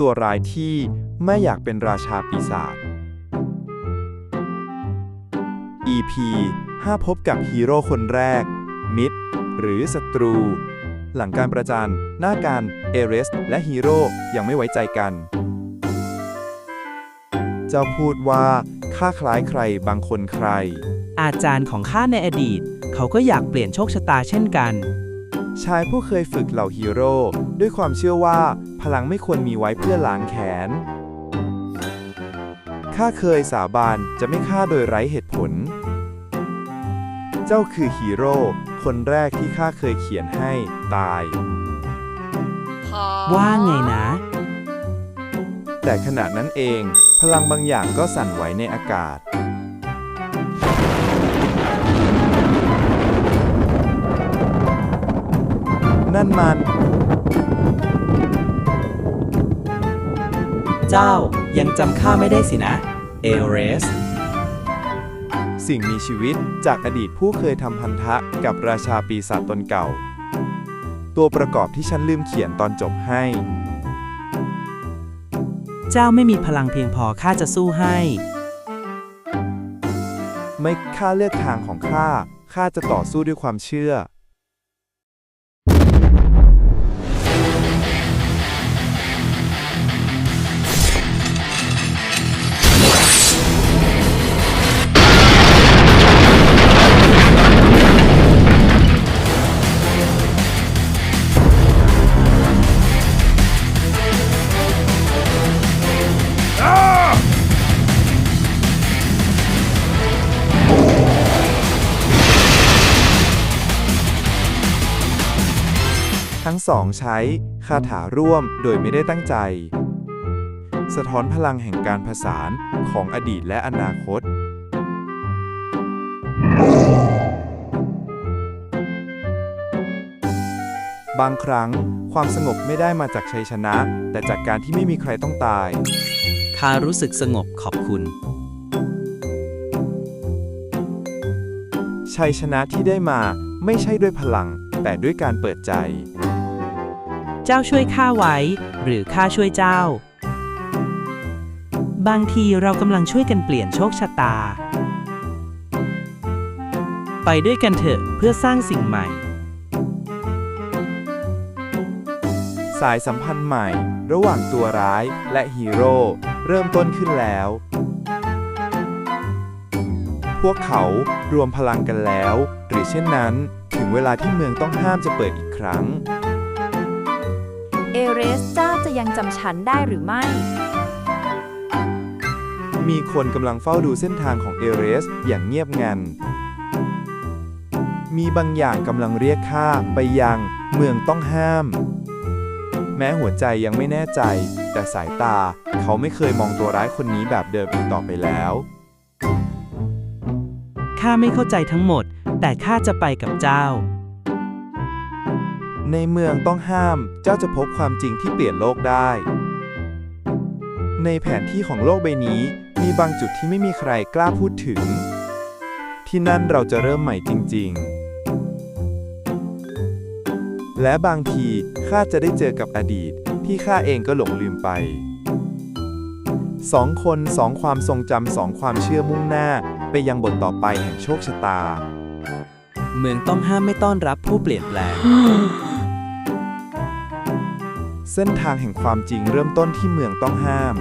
ตัวร้ายที่ไม่อยากเป็นราชาปีศาจ EP 5 พบกับฮีโร่คนแรก มิตรหรือศัตรู หลังการประจานหน้าการเอเรส และฮีโร่ยังไม่ไว้ใจกัน เจ้าพูดว่าข้าคล้ายใครบางคนใคร อาจารย์ของข้าในอดีต เขาก็อยากเปลี่ยนโชคชะตาเช่นกัน ชายผู้เคยฝึกเหล่าฮีโร่ด้วยความเชื่อว่าพลังไม่ควรมีไว้เพื่อล้างแค้น ข้าเคยสาบานจะไม่ฆ่าโดยไร้เหตุผล เจ้าคือฮีโร่คนแรกที่ข้าเคยเขียนให้ตาย ว่าไงนะ แต่ขณะนั้นเอง พลังบางอย่างก็สั่นไหวในอากาศ นั่นมัน เจ้ายังจำข้าไม่ได้สินะ เอเรส สิ่งมีชีวิตจากอดีตผู้เคยทำพันธะกับราชาปีศาจตนเก่า ตัวประกอบที่ฉันลืมเขียนตอนจบให้ เจ้าไม่มีพลังเพียงพอข้าจะสู้ให้ ไม่ข้าเลือกทางของข้า ข้าจะต่อสู้ด้วยความเชื่อ ทั้งสองใช้คาถาร่วมโดยไม่ได้ตั้งใจ สะท้อนพลังแห่งการผสานของอดีตและอนาคต บางครั้งความสงบไม่ได้มาจากชัยชนะ แต่จากการที่ไม่มีใครต้องตายข้ารู้สึกสงบขอบคุณ ชัยชนะที่ได้มาไม่ใช่ด้วยพลัง แต่ด้วยการเปิดใจ เจ้าช่วยข้าไว้ หรือข้าช่วยเจ้า บางทีเรากำลังช่วยกันเปลี่ยนโชคชะตา ไปด้วยกันเถอะเพื่อสร้างสิ่งใหม่ สายสัมพันธ์ใหม่ ระหว่างตัวร้ายและฮีโร่เริ่มต้นขึ้นแล้ว พวกเขารวมพลังกันแล้ว หรือเช่นนั้น ถึงเวลาที่เมืองต้องห้ามจะเปิดอีกครั้ง เอเรสเจ้าจะยังจำฉันได้หรือไม่ มีคนกำลังเฝ้าดูเส้นทางของเอเรสอย่างเงียบงัน มีบางอย่างกำลังเรียกข้าไปยังเมืองต้องห้าม แม้หัวใจยังไม่แน่ใจ แต่สายตาเขาไม่เคยมองตัวร้ายคนนี้แบบเดิมอีกต่อไปแล้ว ข้าไม่เข้าใจทั้งหมด แต่ข้าจะไปกับเจ้า ในเมืองต้องห้าม เจ้าจะพบความจริงที่เปลี่ยนโลกได้ ในแผนที่ของโลกใบนี้ มีบางจุดที่ไม่มีใครกล้าพูดถึง ที่นั่นเราจะเริ่มใหม่จริง ๆ และบางทีข้าจะได้เจอกับอดีต ที่ข้าเองก็หลงลืมไปสองคนสองความทรงจำสองความเชื่อมุ่งหน้า ไปยังบทต่อไปแห่งโชคชะตา เมืองต้องห้ามไม่ต้อนรับผู้เปลี่ยนแปลง เส้นทางแห่งความจริงเริ่มต้นที่เมืองต้องห้าม